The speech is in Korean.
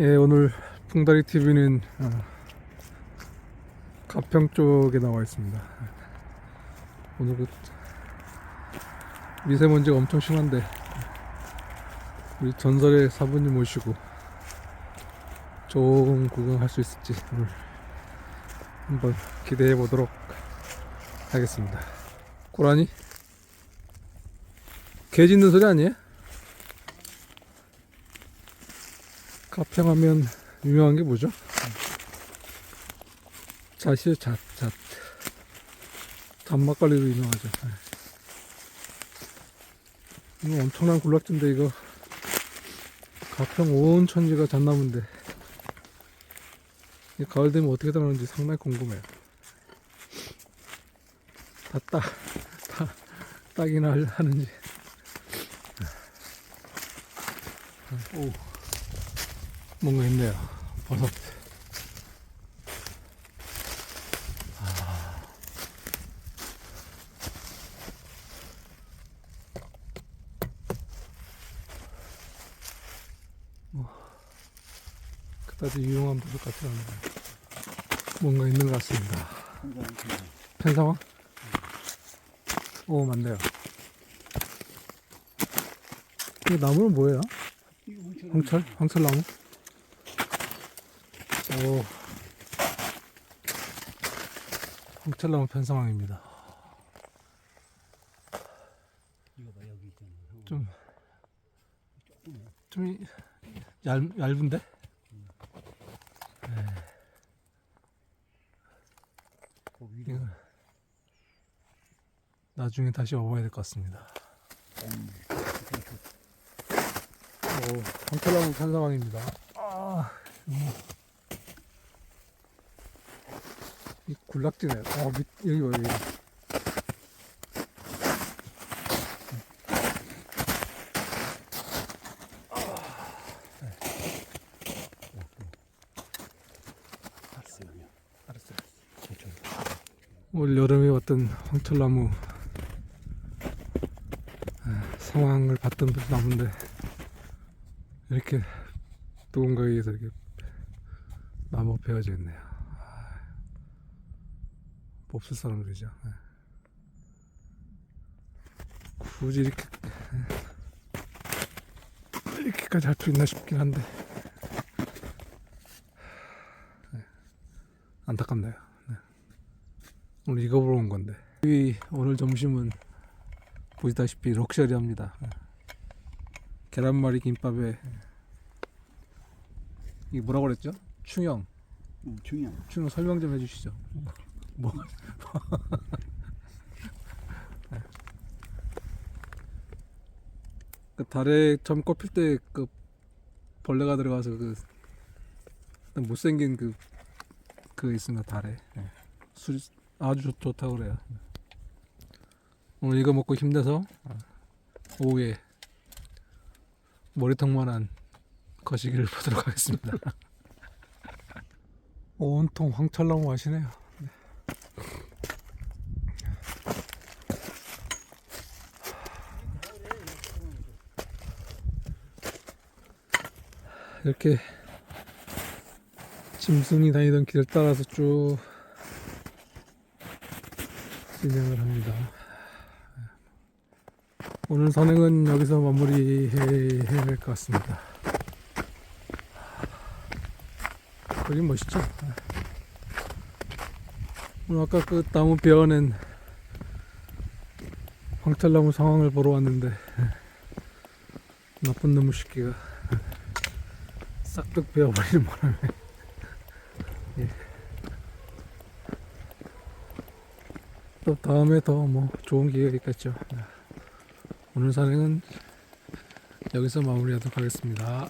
예, 오늘 풍다리 TV는 어, 가평 쪽에 나와 있습니다. 오늘 그 미세먼지가 엄청 심한데 우리 전설의 사부님 모시고 좋은 구경할 수 있을지 오늘 한번 기대해 보도록 하겠습니다. 고라니? 개 짖는 소리 아니에요? 가평하면 유명한 게 뭐죠? 잣이요, 잣, 잣. 단막걸리로 유명하죠. 네. 이거 엄청난 군락지인데, 이거. 가평 온 천지가 잣나무인데. 이 가을 되면 어떻게 되는지 상당히 궁금해요. 다 따, 다, 따기나 할- 하는지. 오. 뭔가 있네요. 버섯. 아. 뭐, 그다지 유용한 버섯 같지 않네요. 뭔가 있는 것 같습니다. 편상황? 오, 맞네요. 이 나무는 뭐예요? 황철? 황철나무? 오. 황철나무 있잖아. 좀, 좀 이- 얇, 얇은데? 그 위로 이거 나중에 다시 와봐야 될 것 같습니다. 오, 황철나무 편성왕입니다. 아, 음. 이 굴락지네. 어, 밑, 여기 봐, 여기. 올 여름에 왔던 황철나무 아, 상황을 봤던 나무인데 이렇게 누군가에 의해서 이렇게 나무가 베어져 있네요. 아, 몹쓸 사람들이죠. 네. 굳이 이렇게 이렇게까지 할 필요 있나 싶긴 한데 네. 안타깝네요. 오늘 이거 보러 온 건데. 이 오늘 점심은 보시다시피 럭셔리합니다. 계란말이 김밥에 이 뭐라고 그랬죠? 충형. 응, 중요한. 충형 설명 좀 해주시죠. 뭐? 그 달에 처음 꼽힐 때 그 벌레가 들어가서 그 못생긴 그그 있습니다 달에 예. 술 아주 좋, 좋다고 그래요. 오늘 이거 먹고 힘내서 오후에 머리통만한 거시기를 보도록 하겠습니다. 온통 황철나무 맛이네요. 이렇게 짐승이 다니던 길을 따라서 쭉 진행을 합니다. 오늘 산행은 여기서 마무리해야 될것 같습니다. 그림 멋있죠? 오늘 아까 그 나무 베어낸 황철나무 상황을 보러 왔는데 나쁜 놈의 새끼가 싹둑 베어버리는 바람에 예. 또 다음에 더 뭐 좋은 기회가 있겠죠. 오늘 산행은 여기서 마무리하도록 하겠습니다.